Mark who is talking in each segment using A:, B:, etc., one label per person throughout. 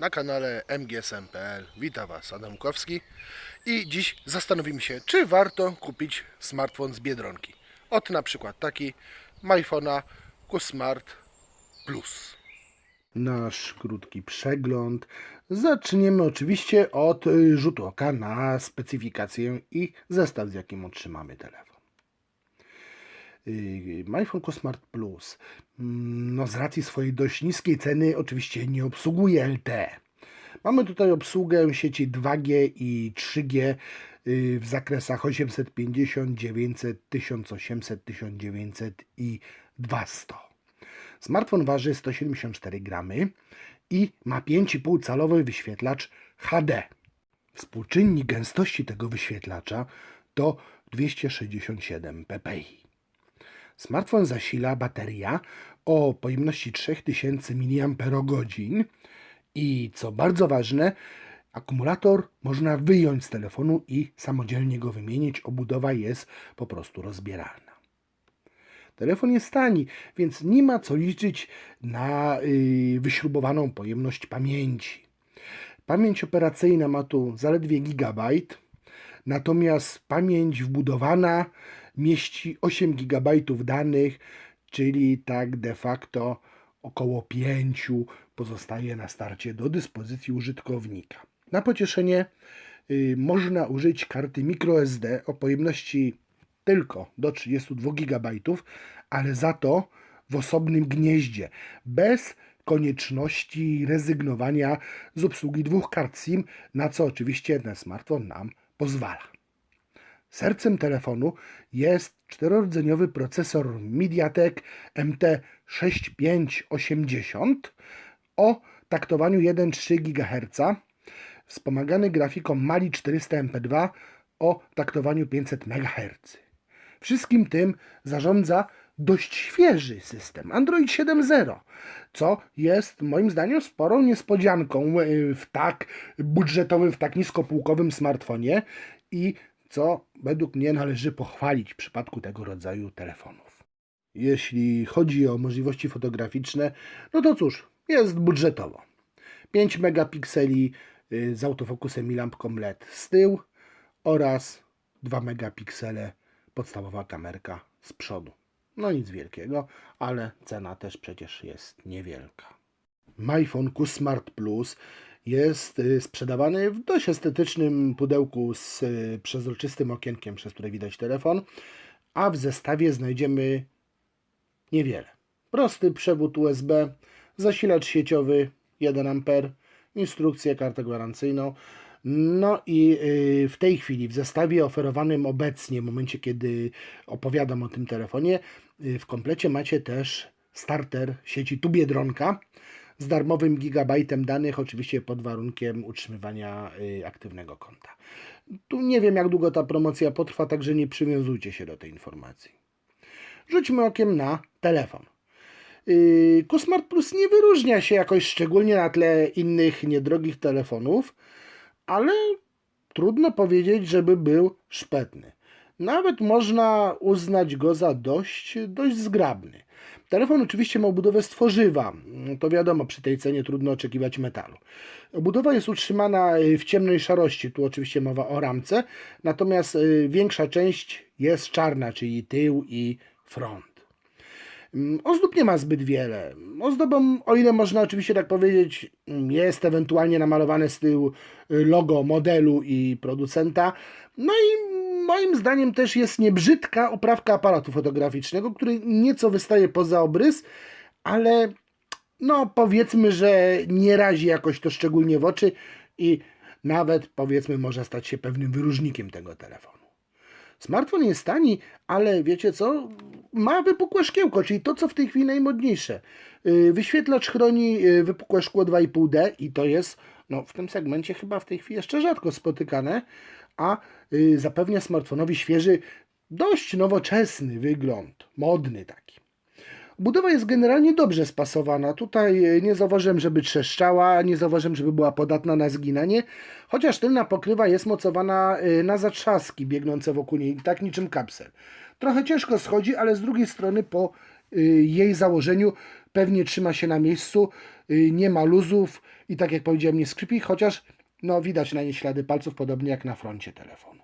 A: na kanale MGSM.pl. Witam Was, Adamkowski. I dziś zastanowimy się, czy warto kupić smartfon z Biedronki. Od na przykład taki MyPhone'a QSmart Plus. Nasz krótki przegląd. Zaczniemy oczywiście od rzutu oka na specyfikację i zestaw, z jakim otrzymamy telefon. MyPhone Smart Plus mm, no z racji swojej dość niskiej ceny oczywiście nie obsługuje LTE. Mamy tutaj obsługę sieci 2G i 3G y, w zakresach 850, 900, 1800, 1900 i 200. Smartfon waży 174 gramy i ma 5,5 calowy wyświetlacz HD. Współczynnik gęstości tego wyświetlacza to 267 ppi. Smartfon zasila bateria o pojemności 3000 mAh i co bardzo ważne, akumulator można wyjąć z telefonu i samodzielnie go wymienić. Obudowa jest po prostu rozbieralna. Telefon jest tani, więc nie ma co liczyć na yy, wyśrubowaną pojemność pamięci. Pamięć operacyjna ma tu zaledwie gigabajt, natomiast pamięć wbudowana mieści 8 GB danych, czyli tak de facto około 5 pozostaje na starcie do dyspozycji użytkownika. Na pocieszenie y, można użyć karty microSD o pojemności tylko do 32 GB, ale za to w osobnym gnieździe, bez konieczności rezygnowania z obsługi dwóch kart SIM, na co oczywiście ten smartfon nam pozwala. Sercem telefonu jest czterorodzeniowy procesor MediaTek MT6580 o taktowaniu 1,3 GHz, wspomagany grafiką Mali 400 MP2 o taktowaniu 500 MHz. Wszystkim tym zarządza dość świeży system Android 7.0, co jest moim zdaniem sporą niespodzianką w tak budżetowym, w tak niskopółkowym smartfonie i co według mnie należy pochwalić w przypadku tego rodzaju telefonów. Jeśli chodzi o możliwości fotograficzne, no to cóż, jest budżetowo. 5 megapikseli y, z autofokusem i lampką LED z tyłu oraz 2 megapiksele podstawowa kamerka z przodu. No nic wielkiego, ale cena też przecież jest niewielka. MyPhone Q Smart Plus jest y, sprzedawany w dość estetycznym pudełku z y, przezroczystym okienkiem, przez które widać telefon, a w zestawie znajdziemy niewiele. Prosty przewód USB, zasilacz sieciowy 1 A, instrukcję, kartę gwarancyjną. No i y, w tej chwili w zestawie oferowanym obecnie, w momencie kiedy opowiadam o tym telefonie, w komplecie macie też starter sieci Tu Biedronka z darmowym gigabajtem danych, oczywiście pod warunkiem utrzymywania y, aktywnego konta. Tu nie wiem, jak długo ta promocja potrwa, także nie przywiązujcie się do tej informacji. Rzućmy okiem na telefon. Yy, QSmart Plus nie wyróżnia się jakoś szczególnie na tle innych niedrogich telefonów, ale trudno powiedzieć, żeby był szpetny. Nawet można uznać go za dość, dość zgrabny. Telefon oczywiście ma obudowę z tworzywa. To wiadomo, przy tej cenie trudno oczekiwać metalu. Obudowa jest utrzymana y, w ciemnej szarości, tu oczywiście mowa o ramce, natomiast y, większa część jest czarna, czyli tył i front. Mm, Ozdób nie ma zbyt wiele. Ozdobą, o ile można oczywiście tak powiedzieć, mm, jest ewentualnie namalowane z tyłu y, logo modelu i producenta. No i moim zdaniem też jest niebrzydka oprawka aparatu fotograficznego, który nieco wystaje poza obrys, ale no powiedzmy, że nie razi jakoś to szczególnie w oczy i nawet powiedzmy może stać się pewnym wyróżnikiem tego telefonu. Smartfon jest tani, ale wiecie co? Ma wypukłe szkiełko, czyli to, co w tej chwili najmodniejsze. Yy, Wyświetlacz chroni yy, wypukłe szkło 2,5D i to jest no, w tym segmencie chyba w tej chwili jeszcze rzadko spotykane, a yy, zapewnia smartfonowi świeży, dość nowoczesny wygląd, modny taki. Budowa jest generalnie dobrze spasowana. Tutaj e, nie zauważyłem, żeby trzeszczała, nie zauważyłem, żeby była podatna na zginanie, chociaż tylna pokrywa jest mocowana e, na zatrzaski biegnące wokół niej, tak niczym kapsel. Trochę ciężko schodzi, ale z drugiej strony po jej założeniu pewnie trzyma się na miejscu, y, nie ma luzów i tak jak powiedziałem, nie skrzypi, chociaż no, widać na nie ślady palców, podobnie jak na froncie telefonu.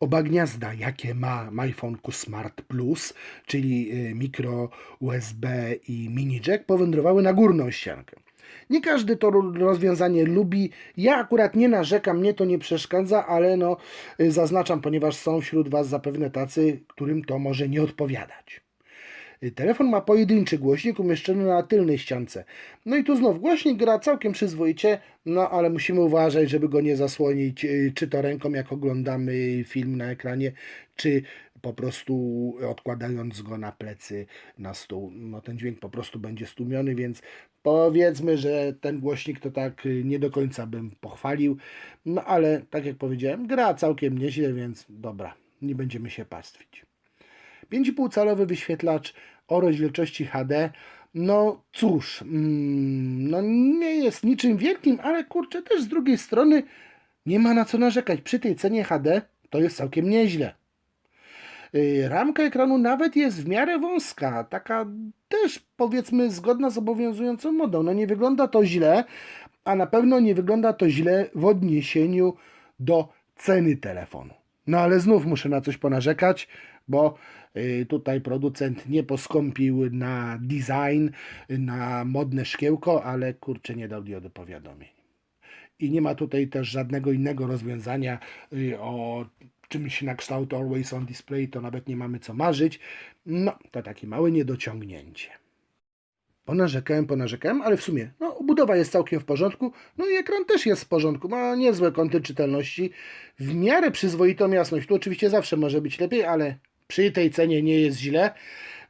A: Oba gniazda, jakie ma iPhone Q Smart Plus, czyli y, mikro USB i mini jack, powędrowały na górną ściankę. Nie każdy to ro- rozwiązanie lubi. Ja akurat nie narzekam, mnie to nie przeszkadza, ale no y, zaznaczam, ponieważ są wśród Was zapewne tacy, którym to może nie odpowiadać. Telefon ma pojedynczy głośnik umieszczony na tylnej ściance. No i tu znów głośnik gra całkiem przyzwoicie, no ale musimy uważać, żeby go nie zasłonić, y, czy to ręką, jak oglądamy film na ekranie, czy po prostu odkładając go na plecy, na stół. No ten dźwięk po prostu będzie stłumiony, więc powiedzmy, że ten głośnik to tak y, nie do końca bym pochwalił. No ale tak jak powiedziałem, gra całkiem nieźle, więc dobra, nie będziemy się pastwić. 5,5-calowy wyświetlacz o rozdzielczości HD. No cóż, mm, no nie jest niczym wielkim, ale kurczę, też z drugiej strony nie ma na co narzekać. Przy tej cenie HD to jest całkiem nieźle. Yy, Ramka ekranu nawet jest w miarę wąska, taka też powiedzmy zgodna z obowiązującą modą. No nie wygląda to źle, a na pewno nie wygląda to źle w odniesieniu do ceny telefonu. No ale znów muszę na coś ponarzekać, bo tutaj producent nie poskąpił na design, na modne szkiełko, ale kurczę nie dał diodu powiadomień. I nie ma tutaj też żadnego innego rozwiązania y, o czymś na kształt Always on Display, to nawet nie mamy co marzyć. No, to takie małe niedociągnięcie. Ponarzekałem, ponarzekałem, ale w sumie no, budowa jest całkiem w porządku, no i ekran też jest w porządku, ma niezłe kąty czytelności, w miarę przyzwoitą jasność. Tu oczywiście zawsze może być lepiej, ale przy tej cenie nie jest źle.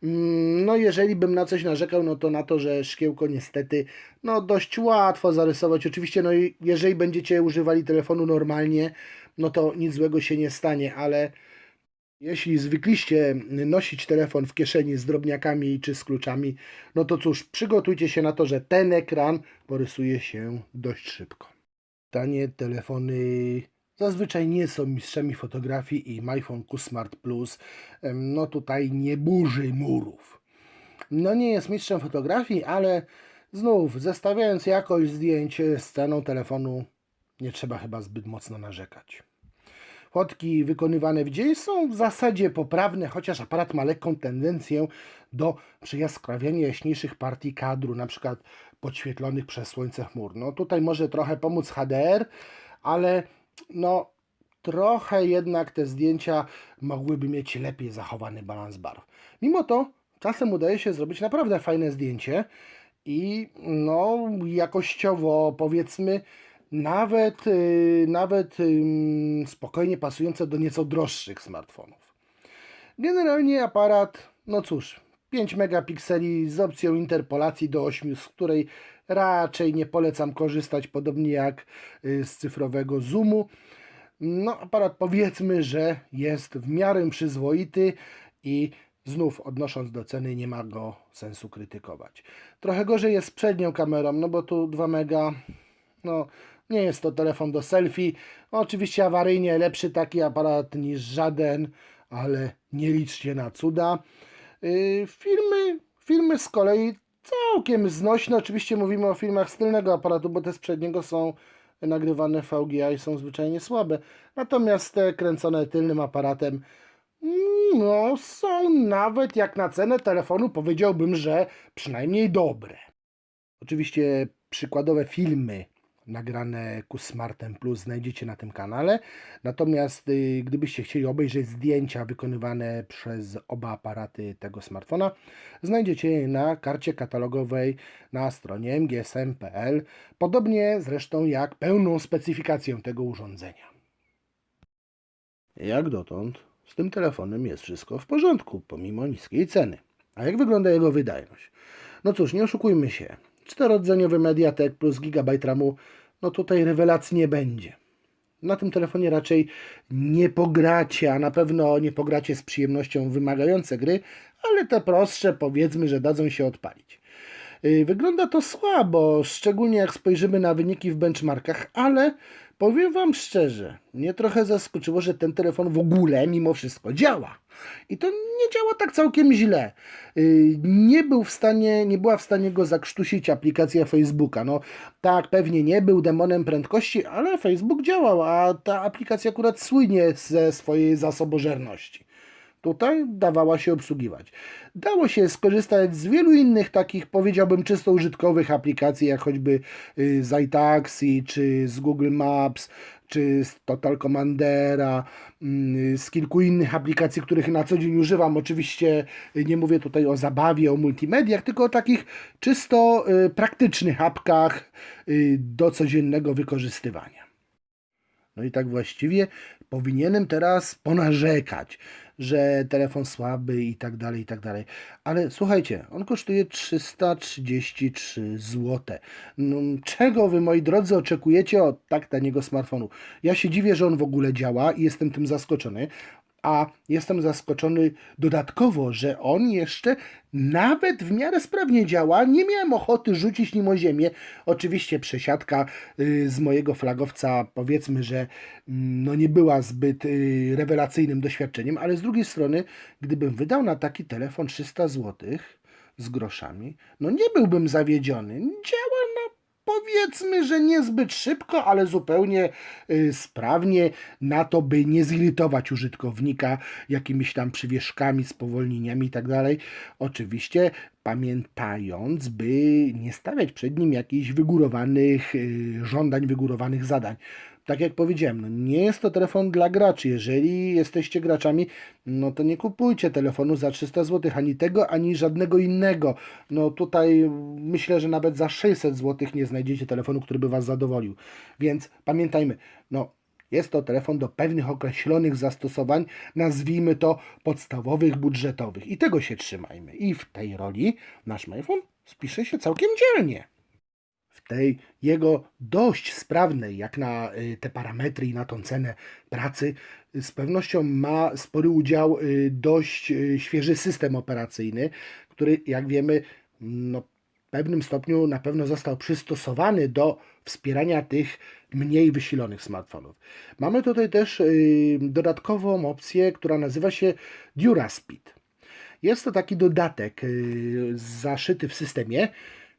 A: Mm, No jeżeli bym na coś narzekał, no to na to, że szkiełko niestety no dość łatwo zarysować. Oczywiście no i jeżeli będziecie używali telefonu normalnie, no to nic złego się nie stanie, ale jeśli zwykliście nosić telefon w kieszeni z drobniakami czy z kluczami, no to cóż, przygotujcie się na to, że ten ekran porysuje się dość szybko. Tanie telefony zazwyczaj nie są mistrzami fotografii i Q Smart Plus no tutaj nie burzy murów. No nie jest mistrzem fotografii, ale znów zestawiając jakość zdjęć z ceną telefonu nie trzeba chyba zbyt mocno narzekać. Fotki wykonywane w dzień są w zasadzie poprawne, chociaż aparat ma lekką tendencję do przyjaskrawiania jaśniejszych partii kadru, na przykład podświetlonych przez słońce chmur. No tutaj może trochę pomóc HDR, ale no trochę jednak te zdjęcia mogłyby mieć lepiej zachowany balans barw. Mimo to czasem udaje się zrobić naprawdę fajne zdjęcie i no jakościowo powiedzmy nawet, yy, nawet spokojnie pasujące do nieco droższych smartfonów. Generalnie aparat, no cóż, 5 megapikseli z opcją interpolacji do 8, z której raczej nie polecam korzystać, podobnie jak y, z cyfrowego zoomu. No, aparat powiedzmy, że jest w miarę przyzwoity i znów odnosząc do ceny nie ma go sensu krytykować. Trochę gorzej jest z przednią kamerą, no bo tu 2 mega, no nie jest to telefon do selfie. Oczywiście awaryjnie lepszy taki aparat niż żaden, ale nie liczcie na cuda. Yy, filmy, filmy z kolei całkiem znośne. Oczywiście mówimy o filmach z tylnego aparatu, bo te z przedniego są nagrywane VGA i są zwyczajnie słabe. Natomiast te kręcone tylnym aparatem mm, no, są nawet jak na cenę telefonu powiedziałbym, że przynajmniej dobre. Oczywiście przykładowe filmy nagrane ku Smartem Plus znajdziecie na tym kanale. Natomiast y, gdybyście chcieli obejrzeć zdjęcia wykonywane przez oba aparaty tego smartfona, znajdziecie je na karcie katalogowej na stronie mgsm.pl, podobnie zresztą jak pełną specyfikację tego urządzenia. Jak dotąd z tym telefonem jest wszystko w porządku, pomimo niskiej ceny. A jak wygląda jego wydajność? No cóż, nie oszukujmy się. Czterodzeniowy Mediatek plus gigabajt RAMu, no tutaj rewelacji nie będzie. Na tym telefonie raczej nie pogracie, a na pewno nie pogracie z przyjemnością wymagające gry, ale te prostsze powiedzmy, że dadzą się odpalić. Y, Wygląda to słabo, szczególnie jak spojrzymy na wyniki w benchmarkach, ale powiem Wam szczerze, mnie trochę zaskoczyło, że ten telefon w ogóle mimo wszystko działa. I to nie działa tak całkiem źle. Y, Nie był w stanie, nie była w stanie go zakrztusić aplikacja Facebooka. No tak, pewnie nie był demonem prędkości, ale Facebook działał, a ta aplikacja akurat słynie ze swojej zasobożerności. Tutaj dawała się obsługiwać. Dało się skorzystać z wielu innych takich, powiedziałbym, czysto użytkowych aplikacji, jak choćby y, z iTaxi, czy z Google Maps, czy z Total Commandera, mm, z kilku innych aplikacji, których na co dzień używam. Oczywiście y, nie mówię tutaj o zabawie, o multimediach, tylko o takich czysto y, praktycznych apkach do codziennego wykorzystywania. No i tak właściwie powinienem teraz ponarzekać, że telefon słaby i tak dalej, i tak dalej. Ale słuchajcie, on kosztuje 333 zł. No, czego wy, moi drodzy, oczekujecie od tak taniego smartfonu? Ja się dziwię, że on w ogóle działa i jestem tym zaskoczony. A jestem zaskoczony dodatkowo, że on jeszcze nawet w miarę sprawnie działa. Nie miałem ochoty rzucić nim o ziemię. Oczywiście przesiadka y, z mojego flagowca, powiedzmy, że mm, no nie była zbyt y, rewelacyjnym doświadczeniem, ale z drugiej strony, gdybym wydał na taki telefon 300 zł z groszami, no nie byłbym zawiedziony. Działa powiedzmy, że niezbyt szybko, ale zupełnie y, sprawnie na to, by nie zirytować użytkownika jakimiś tam przywieszkami, spowolnieniami i tak. Oczywiście pamiętając, by nie stawiać przed nim jakichś wygórowanych y, żądań, wygórowanych zadań. Tak jak powiedziałem, no nie jest to telefon dla graczy. Jeżeli jesteście graczami, no to nie kupujcie telefonu za 300 zł, ani tego, ani żadnego innego. No tutaj myślę, że nawet za 600 zł nie znajdziecie telefonu, który by Was zadowolił. Więc pamiętajmy, no jest to telefon do pewnych określonych zastosowań, nazwijmy to podstawowych, budżetowych. I tego się trzymajmy. I w tej roli nasz iPhone spisze się całkiem dzielnie tej jego dość sprawnej, jak na y, te parametry i na tą cenę pracy, z pewnością ma spory udział y, dość y, świeży system operacyjny, który, jak wiemy, no, w pewnym stopniu na pewno został przystosowany do wspierania tych mniej wysilonych smartfonów. Mamy tutaj też dodatkową opcję, która nazywa się DuraSpeed. Jest to taki dodatek zaszyty w systemie,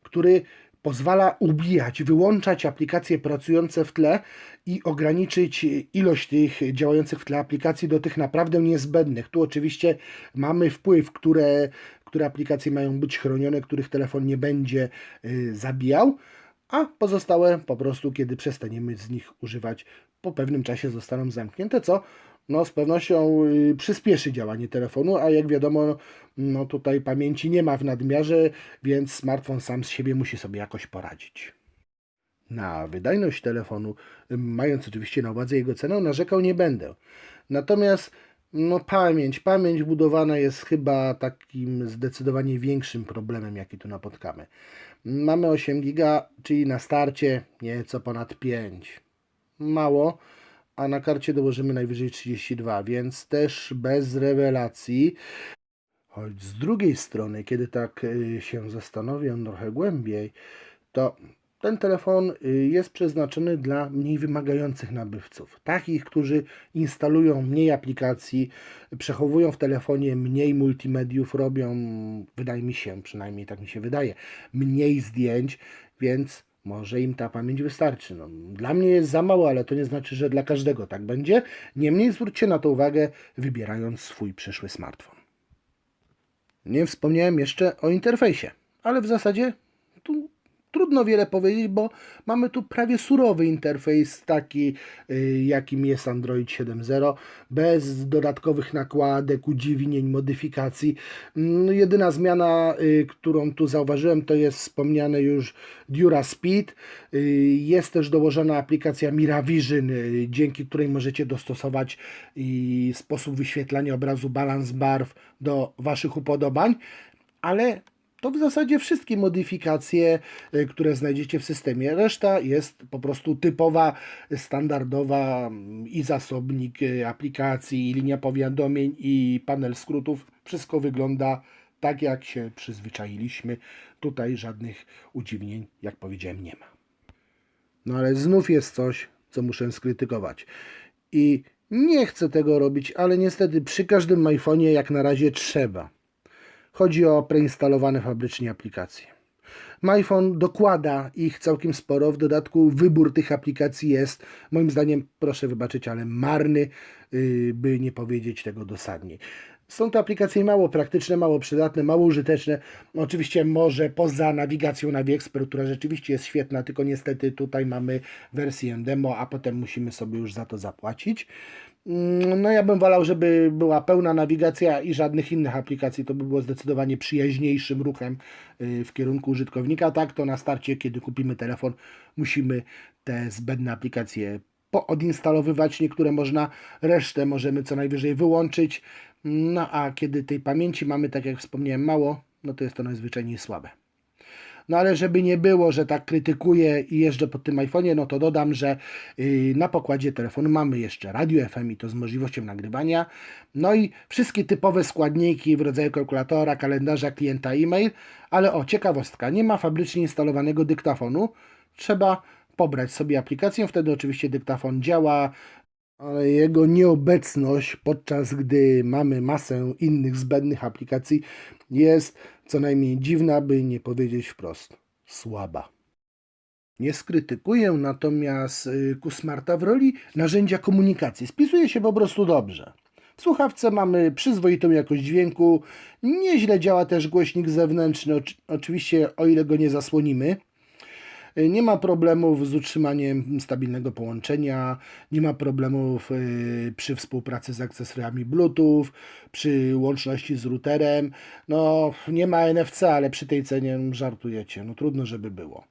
A: który pozwala ubijać, wyłączać aplikacje pracujące w tle i ograniczyć ilość tych działających w tle aplikacji do tych naprawdę niezbędnych. Tu oczywiście mamy wpływ, które, które aplikacje mają być chronione, których telefon nie będzie y, zabijał, a pozostałe po prostu, kiedy przestaniemy z nich używać, po pewnym czasie zostaną zamknięte, co no, z pewnością y, przyspieszy działanie telefonu, a jak wiadomo, no tutaj pamięci nie ma w nadmiarze, więc smartfon sam z siebie musi sobie jakoś poradzić. Na wydajność telefonu, mając oczywiście na uwadze jego cenę, narzekał nie będę. Natomiast no pamięć, pamięć budowana jest chyba takim zdecydowanie większym problemem, jaki tu napotkamy. Mamy 8 giga, czyli na starcie nieco ponad 5. Mało, a na karcie dołożymy najwyżej 32, więc też bez rewelacji. Choć z drugiej strony, kiedy tak y, się zastanowię trochę głębiej, to ten telefon y, jest przeznaczony dla mniej wymagających nabywców. Takich, którzy instalują mniej aplikacji, przechowują w telefonie mniej multimediów, robią, wydaje mi się, przynajmniej tak mi się wydaje, mniej zdjęć, więc może im ta pamięć wystarczy. No, dla mnie jest za mało, ale to nie znaczy, że dla każdego tak będzie. Niemniej zwróćcie na to uwagę, wybierając swój przyszły smartfon. Nie wspomniałem jeszcze o interfejsie, ale w zasadzie tu trudno wiele powiedzieć, bo mamy tu prawie surowy interfejs, taki y, jakim jest Android 7.0, bez dodatkowych nakładek, udziwnień, modyfikacji. Mm, Jedyna zmiana, y, którą tu zauważyłem, to jest wspomniane już DuraSpeed. Y, Jest też dołożona aplikacja MiraVision, dzięki której możecie dostosować sposób wyświetlania obrazu, balans barw do Waszych upodobań, ale to w zasadzie wszystkie modyfikacje, y, które znajdziecie w systemie. Reszta jest po prostu typowa, standardowa mm, i zasobnik y, aplikacji, i linia powiadomień, i panel skrótów. Wszystko wygląda tak jak się przyzwyczailiśmy. Tutaj żadnych udziwnień, jak powiedziałem, nie ma. No ale znów jest coś, co muszę skrytykować. I nie chcę tego robić, ale niestety przy każdym iPhone'ie jak na razie trzeba. Chodzi o preinstalowane fabrycznie aplikacje. MyPhone dokłada ich całkiem sporo. W dodatku wybór tych aplikacji jest, moim zdaniem, proszę wybaczyć, ale marny, yy, by nie powiedzieć tego dosadniej. Są to aplikacje mało praktyczne, mało przydatne, mało użyteczne. Oczywiście może poza nawigacją na Expert, która rzeczywiście jest świetna, tylko niestety tutaj mamy wersję demo, a potem musimy sobie już za to zapłacić. Mm, No ja bym wolał, żeby była pełna nawigacja i żadnych innych aplikacji. To by było zdecydowanie przyjaźniejszym ruchem y, w kierunku użytkownika. Tak, to na starcie, kiedy kupimy telefon, musimy te zbędne aplikacje poodinstalowywać. Niektóre można, resztę możemy co najwyżej wyłączyć. No a kiedy tej pamięci mamy, tak jak wspomniałem, mało, no to jest to najzwyczajniej słabe. No ale żeby nie było, że tak krytykuję i jeżdżę po tym iPhone'ie, no to dodam, że yy, na pokładzie telefonu mamy jeszcze radio FM i to z możliwością nagrywania. No i wszystkie typowe składniki w rodzaju kalkulatora, kalendarza, klienta e-mail. Ale o, ciekawostka, nie ma fabrycznie instalowanego dyktafonu. Trzeba pobrać sobie aplikację, wtedy oczywiście dyktafon działa, ale jego nieobecność, podczas gdy mamy masę innych zbędnych aplikacji, jest co najmniej dziwna, by nie powiedzieć wprost słaba. Nie skrytykuję natomiast y, Kusmarta w roli narzędzia komunikacji. Spisuje się po prostu dobrze. W słuchawce mamy przyzwoitą jakość dźwięku, nieźle działa też głośnik zewnętrzny, oczy- oczywiście o ile go nie zasłonimy. Nie ma problemów z utrzymaniem stabilnego połączenia, nie ma problemów y, przy współpracy z akcesoriami Bluetooth, przy łączności z routerem. No, nie ma NFC, ale przy tej cenie no, żartujecie. No trudno, żeby było.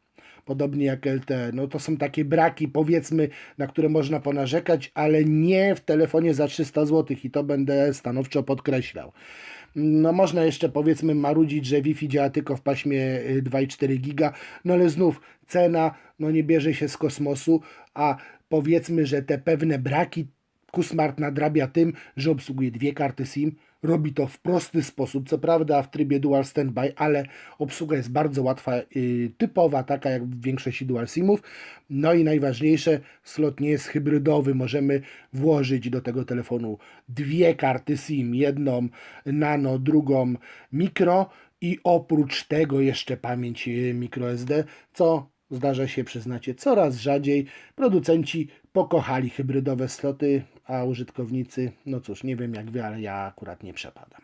A: Podobnie jak LTE. No to są takie braki, powiedzmy, na które można ponarzekać, ale nie w telefonie za 300 zł i to będę stanowczo podkreślał. No można jeszcze powiedzmy marudzić, że Wi-Fi działa tylko w paśmie y, 2,4 giga, no ale znów cena no nie bierze się z kosmosu, a powiedzmy, że te pewne braki Kusmart nadrabia tym, że obsługuje dwie karty SIM, robi to w prosty sposób, co prawda w trybie dual standby, ale obsługa jest bardzo łatwa, yy, typowa, taka jak w większości dual SIMów. No i najważniejsze, slot nie jest hybrydowy, możemy włożyć do tego telefonu dwie karty SIM, jedną nano, drugą mikro i oprócz tego jeszcze pamięć yy, microSD, co zdarza się, przyznacie, coraz rzadziej. Producenci pokochali hybrydowe sloty, a użytkownicy, no cóż, nie wiem jak wy, ale ja akurat nie przepadam.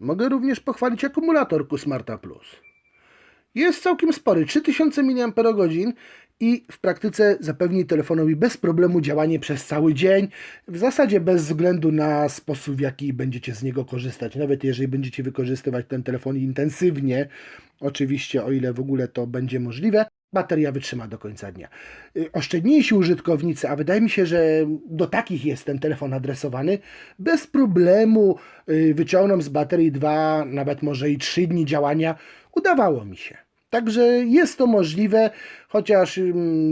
A: Mogę również pochwalić akumulator Smarta Plus. Jest całkiem spory, 3000 mAh i w praktyce zapewni telefonowi bez problemu działanie przez cały dzień, w zasadzie bez względu na sposób, w jaki będziecie z niego korzystać. Nawet jeżeli będziecie wykorzystywać ten telefon intensywnie, oczywiście o ile w ogóle to będzie możliwe, bateria wytrzyma do końca dnia. Y, Oszczędniejsi użytkownicy, a wydaje mi się, że do takich jest ten telefon adresowany, bez problemu y, wyciągną z baterii dwa, nawet może i trzy dni działania. Udawało mi się. Także jest to możliwe, chociaż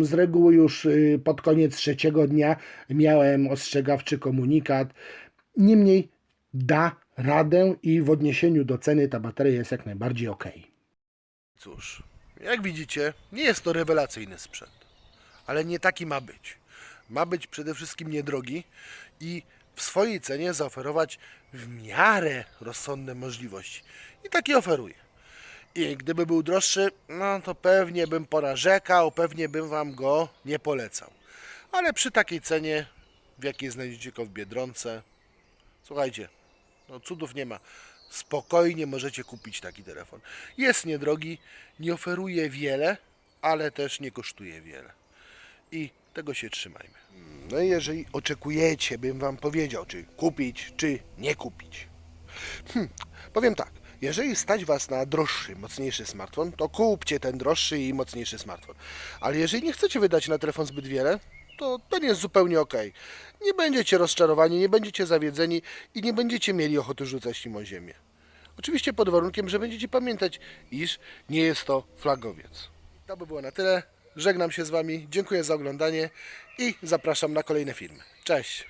A: z reguły już y, pod koniec trzeciego dnia miałem ostrzegawczy komunikat. Niemniej da radę i w odniesieniu do ceny ta bateria jest jak najbardziej ok.
B: Cóż, jak widzicie, nie jest to rewelacyjny sprzęt, ale nie taki ma być. Ma być przede wszystkim niedrogi i w swojej cenie zaoferować w miarę rozsądne możliwości. I takie oferuje. I gdyby był droższy, no to pewnie bym ponarzekał, pewnie bym wam go nie polecał. Ale przy takiej cenie, w jakiej znajdziecie go w Biedronce, słuchajcie, no cudów nie ma. Spokojnie możecie kupić taki telefon. Jest niedrogi, nie oferuje wiele, ale też nie kosztuje wiele. I tego się trzymajmy. No i jeżeli oczekujecie, bym wam powiedział, czy kupić, czy nie kupić. Hmm, powiem tak, jeżeli stać was na droższy, mocniejszy smartfon, to kupcie ten droższy i mocniejszy smartfon. Ale jeżeli nie chcecie wydać na telefon zbyt wiele, to ten jest zupełnie ok. Nie będziecie rozczarowani, nie będziecie zawiedzeni i nie będziecie mieli ochoty rzucać nim o ziemię. Oczywiście pod warunkiem, że będziecie pamiętać, iż nie jest to flagowiec. To by było na tyle. Żegnam się z Wami, dziękuję za oglądanie i zapraszam na kolejne filmy. Cześć!